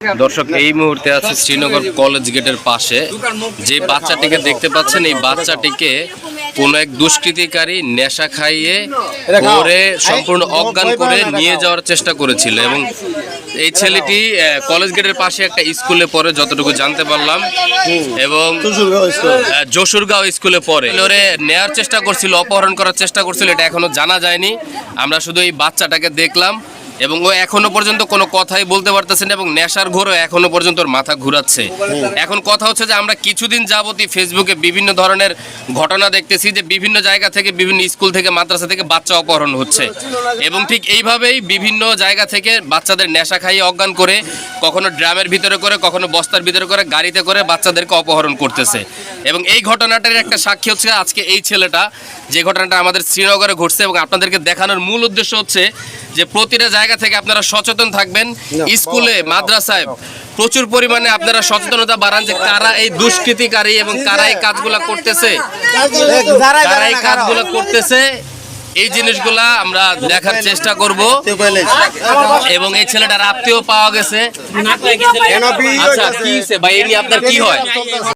দর্শক এই মুহূর্তে আছে শ্রীনগর কলেজ গেটের পাশে। যে বাচ্চাটিকে দেখতে পাচ্ছেন এই বাচ্চাটিকে কোন এক দুষ্কৃতিকারী নেশা খাইয়ে করে সম্পূর্ণ অজ্ঞান করে নিয়ে যাওয়ার চেষ্টা করেছিল এবং এই ছেলেটি কলেজ গেটের পাশে একটা স্কুলে পড়ে যতটুকু জানতে পারলাম। এবং যশোরগাঁও স্কুলে। পড়ে। ওরে নেয়ার চেষ্টা করছিল অপহরণ করার চেষ্টা করছিল এটা এখনও জানা যায়নি। আমরা শুধু এই বাচ্চাটাকে দেখলাম। এবং ও এখনও পর্যন্ত কোনো কথাই বলতে পারতেছে না এবং নেশার ঘোরও এখনও পর্যন্ত ওর মাথা ঘুরাচ্ছে। এখন কথা হচ্ছে যে আমরা কিছুদিন যাবতই ফেসবুকে বিভিন্ন ধরনের ঘটনা দেখতেছি যে বিভিন্ন জায়গা থেকে, বিভিন্ন স্কুল থেকে, মাদ্রাসা থেকে বাচ্চা অপহরণ হচ্ছে। এবং ঠিক এইভাবেই বিভিন্ন জায়গা থেকে বাচ্চাদের নেশা খাইয়ে অজ্ঞান করে, কখনো ড্রামের ভিতরে করে, কখনো বস্তার ভিতরে করে, গাড়িতে করে বাচ্চাদেরকে অপহরণ করতেছে। এবং এই ঘটনাটার একটা সাক্ষী হচ্ছে আজকে এই ছেলেটা, যে ঘটনাটা আমাদের শ্রীনগরে ঘটছে এবং আপনাদেরকে দেখানোর মূল উদ্দেশ্য হচ্ছে যে প্রতিটা জায়গা থেকে আপনারা সচেতন থাকবেন। স্কুলে মাদ্রাসায় প্রচুর পরিমাণে আপনারা সচেতনতা বাড়ান যে কারা এই দুষ্কৃতিকারী এবং কারা এই কাজগুলা করতেছে। কারা এই কাজগুলো করতেছে এই জিনিসগুলা আমরা দেখার চেষ্টা করব। এবং এই ছেলেটার আত্মীয় পাওয়া গেছে। আচ্ছা কি ভাই এই আপনার কি হয়?